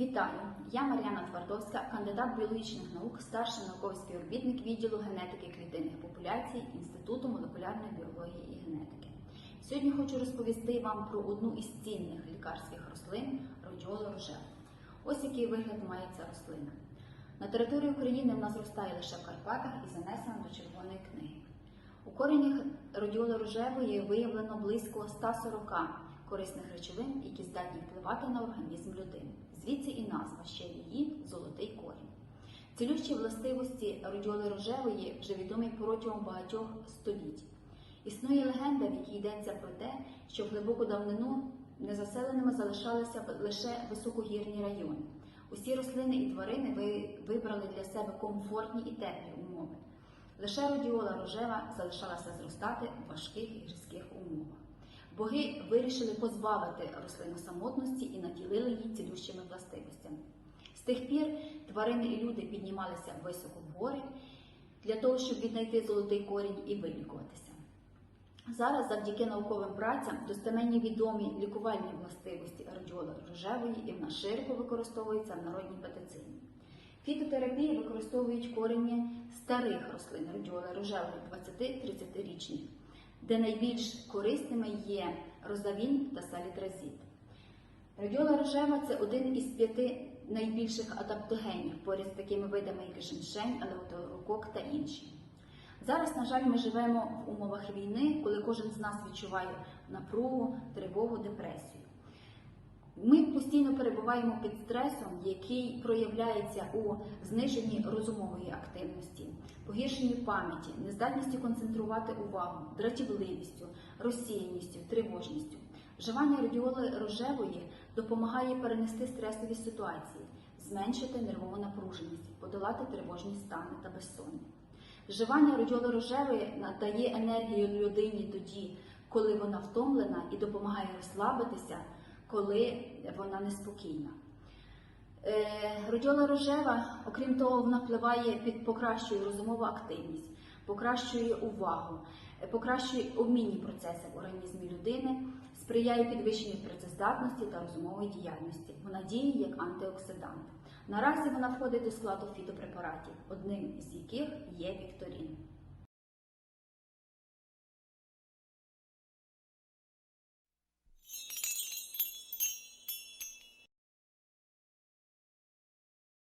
Вітаю! Я Мар'яна Твардовська, кандидат біологічних наук, старший науковий співробітник відділу генетики клітинних популяцій Інституту молекулярної біології і генетики. Сьогодні хочу розповісти вам про одну із цінних лікарських рослин радіола рожеву. Ось який вигляд має ця рослина. На території України вона зростає лише в Карпатах і занесена до Червоної книги. У коренях радіоли рожевої виявлено близько 140 корисних речовин, які здатні впливати на організм людини. Звідси і назва ще її золотий корінь. Цілющі властивості радіоли рожевої вже відомі протягом багатьох століть. Існує легенда, в якій йдеться про те, що в глибоку давнину незаселеними залишалися лише високогірні райони. Усі рослини і тварини вибрали для себе комфортні і теплі умови. Лише радіола рожева залишалася зростати в важких і різких умовах. Боги вирішили позбавити рослину самотності і наділили її цілющими властивостями. З тих пір тварини і люди піднімалися високо в гори для того, щоб віднайти золотий корінь і вилікуватися. Зараз, завдяки науковим працям, достеменні відомі лікувальні властивості радіоли рожевої і вона широко використовується в народній медицині. Фітотерапії використовують корені старих рослин радіоли рожевої 20-30-річних, де найбільш корисними є розавін та салітразід. Радіола рожева це один із п'яти найбільших адаптогенів поряд з такими видами, як женьшень, елеутерокок та інші. Зараз, на жаль, ми живемо в умовах війни, коли кожен з нас відчуває напругу, тривогу, депресію. Ми постійно перебуваємо під стресом, який проявляється у зниженні розумової активності, погіршенні пам'яті, нездатністю концентрувати увагу, дратівливістю, розсіяністю, тривожністю. Вживання радіоли рожевої допомагає перенести стресові ситуації, зменшити нервову напруженість, подолати тривожні стани та безсоння. Вживання радіоли рожевої надає енергію людині тоді, коли вона втомлена і допомагає розслабитися, коли вона неспокійна. Е, Радіола рожева, окрім того, вона впливає під покращує розумову активність, покращує увагу, е, покращує обмінні процеси в організмі людини, сприяє підвищенню працездатності та розумової діяльності. Вона діє як антиоксидант. Наразі вона входить до складу фітопрепаратів, одним із яких є вікторін.